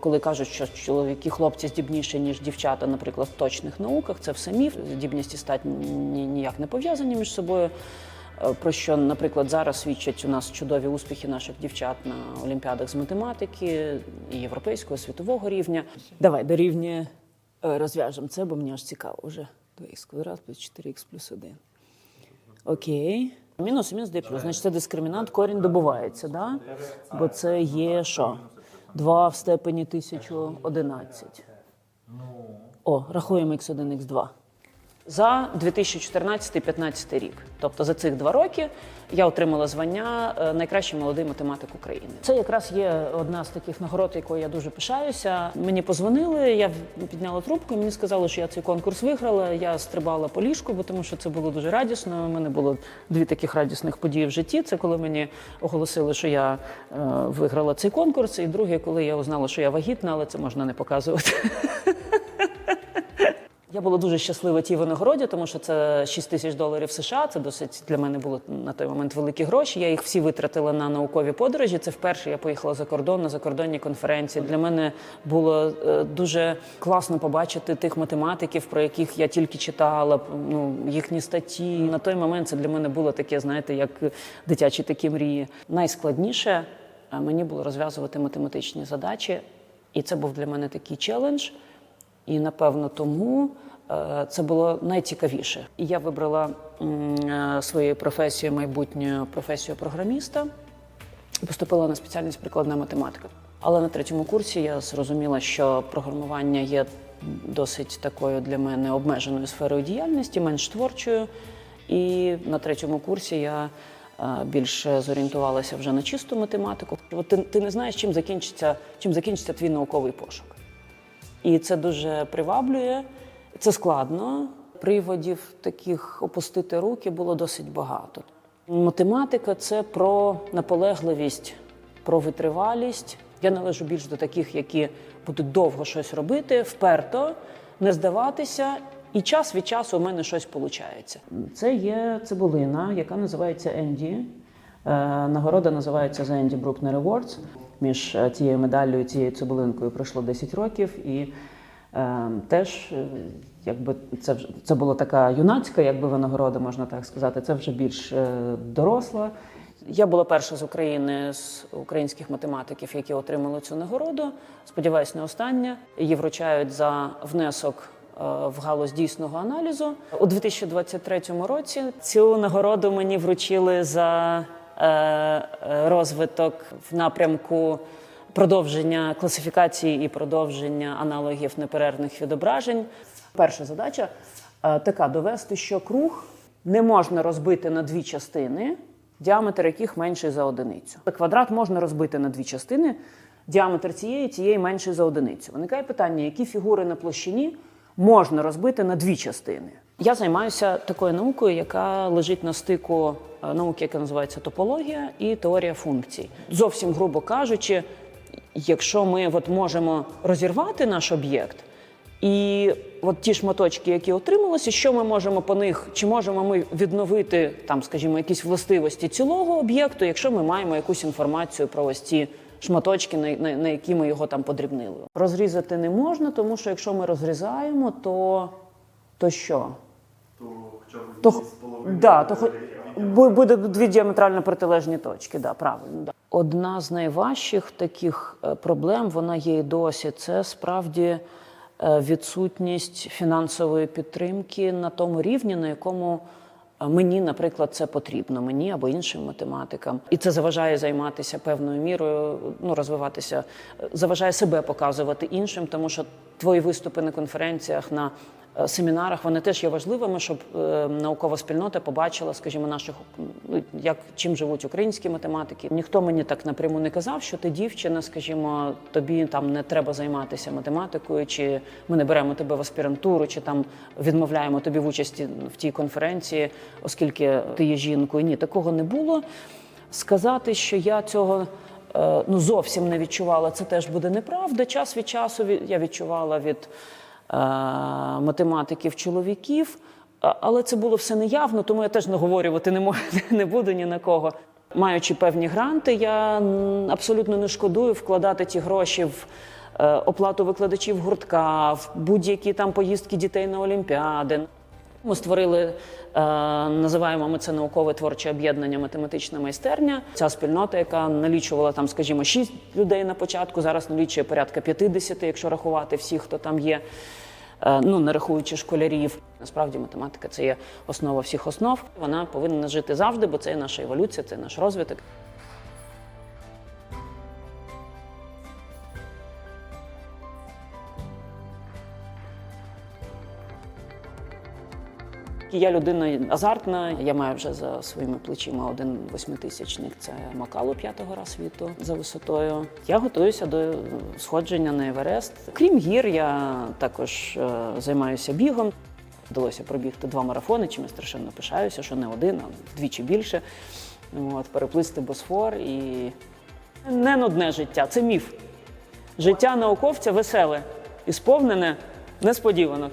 Коли кажуть, що чоловіки, хлопці здібніші, ніж дівчата, наприклад, в точних науках, це все міф. Здібність і стать ніяк не пов'язані між собою. Е, Про що, наприклад, зараз свідчать у нас чудові успіхи наших дівчат на олімпіадах з математики і європейського, світового рівня. Давай дорівнює е, розв'яжемо це, бо мені аж цікаво вже. 2х квадрат плюс 4х плюс 1. Окей. Мінус мінус дає плюс. Значить, це дискримінант, корінь добувається, да? бо це є що? 2 в степені 1011. О, рахуємо x1, x2. За 2014-2015 рік. Тобто за цих два роки я отримала звання е, найкращий молодий математик України. Це якраз є одна з таких нагород, якою я дуже пишаюся. Мені позвонили, я підняла трубку, мені сказали, що я цей конкурс виграла. Я стрибала по ліжку, бо тому що це було дуже радісно. У мене було дві таких радісних події в житті. Це коли мені оголосили, що я е, виграла цей конкурс, і друге, коли я узнала, що я вагітна, але це можна не показувати. Я була дуже щаслива тій винагороді, тому що це 6 тисяч доларів США. Це досить для мене було на той момент великі гроші. Я їх всі витратила на наукові подорожі. Це вперше я поїхала за кордон на закордонні конференції. Для мене було е, дуже класно побачити тих математиків, про яких я тільки читала. Ну їхні статті. На той момент це для мене було таке, знаєте, як дитячі такі мрії. Найскладніше е, мені було розв'язувати математичні задачі, і це був для мене такий челендж. І напевно тому е, це було найцікавіше. Я вибрала е, своєю професією майбутню професію програміста. Поступила на спеціальність прикладна математика. Але на третьому курсі я зрозуміла, що програмування є досить такою для мене обмеженою сферою діяльності, менш творчою. І на третьому курсі я е, більше зорієнтувалася вже на чисту математику. От ти, ти не знаєш, чим закінчиться, чим закінчиться твій науковий пошук. І це дуже приваблює. Це складно. Приводів таких опустити руки було досить багато. Математика це про наполегливість, про витривалість. Я належу більш до таких, які будуть довго щось робити, вперто, не здаватися. І час від часу у мене щось виходить. Це є цибулина, яка називається Енді. Е, Нагорода називається The Andy Bruckner Awards. Між е, цією медаллю і цією цибулинкою пройшло 10 років, і е, теж, е, якби це вже це була така юнацька, якби винагорода, можна так сказати. Це вже більш е, доросла. Я була перша з України з українських математиків, які отримали цю нагороду. Сподіваюсь, не остання. Її вручають за внесок в галузь дійсного аналізу. У 2023 році цю нагороду мені вручили за розвиток в напрямку продовження класифікації і продовження аналогів неперервних відображень. Перша задача е, така: довести, що круг не можна розбити на дві частини, діаметр яких менший за одиницю. Квадрат можна розбити на дві частини, діаметр цієї цієї менший за одиницю. Виникає питання, які фігури на площині можна розбити на дві частини. Я займаюся такою наукою, яка лежить на стику е, науки, яка називається топологія і теорія функцій. Зовсім грубо кажучи, якщо ми от можемо розірвати наш об'єкт, і от ті шматочки, які отрималися, що ми можемо по них, чи можемо ми відновити там, скажімо, якісь властивості цілого об'єкту, якщо ми маємо якусь інформацію про ось ці шматочки, на, на, на які ми його там подрібнили. Розрізати не можна, тому що якщо ми розрізаємо, то, то що? то хоча б То, з половиною да, то буде дві діаметрально протилежні точки. Да, правильно. Да. Одна з найважчих таких е, проблем, вона є і досі. Це справді е, відсутність фінансової підтримки на тому рівні, на якому е, мені, наприклад, це потрібно, мені або іншим математикам. І це заважає займатися певною мірою, ну розвиватися, заважає себе показувати іншим, тому що твої виступи на конференціях на семінарах вони теж є важливими, щоб е, наукова спільнота побачила, скажімо, наших ну, як чим живуть українські математики. Ніхто мені так напряму не казав, що ти дівчина, скажімо, тобі там не треба займатися математикою, чи ми не беремо тебе в аспірантуру, чи там відмовляємо тобі в участі в тій конференції, оскільки ти є жінкою. Ні, такого не було. Сказати, що я цього е, ну зовсім не відчувала, це теж буде неправда. Час від часу я відчувала від е, математиків чоловіків, але це було все неявно, тому я теж наговорювати не можу, не буду ні на кого. Маючи певні гранти, я абсолютно не шкодую вкладати ті гроші в е, оплату викладачів гуртка, в будь-які там поїздки дітей на Олімпіади. Ми створили, е, називаємо ми це наукове творче об'єднання математична майстерня. Ця спільнота, яка налічувала там, скажімо, 6 людей на початку, зараз налічує порядка 50, якщо рахувати всіх, хто там є. Е, Ну, не рахуючи школярів, насправді математика це є основа всіх основ. Вона повинна жити завжди, бо це є наша еволюція, це наш розвиток. Я людина азартна. Я маю вже за своїми плечима один восьмитисячник. Це Макалу п'ятого раз світу за висотою. Я готуюся до сходження на Еверест. Крім гір, я також е, займаюся бігом. Вдалося пробігти два марафони, чим я страшенно пишаюся, що не один, а вдвічі більше. От, переплисти Босфор і не нудне життя, це міф. Життя науковця веселе і сповнене несподіванок.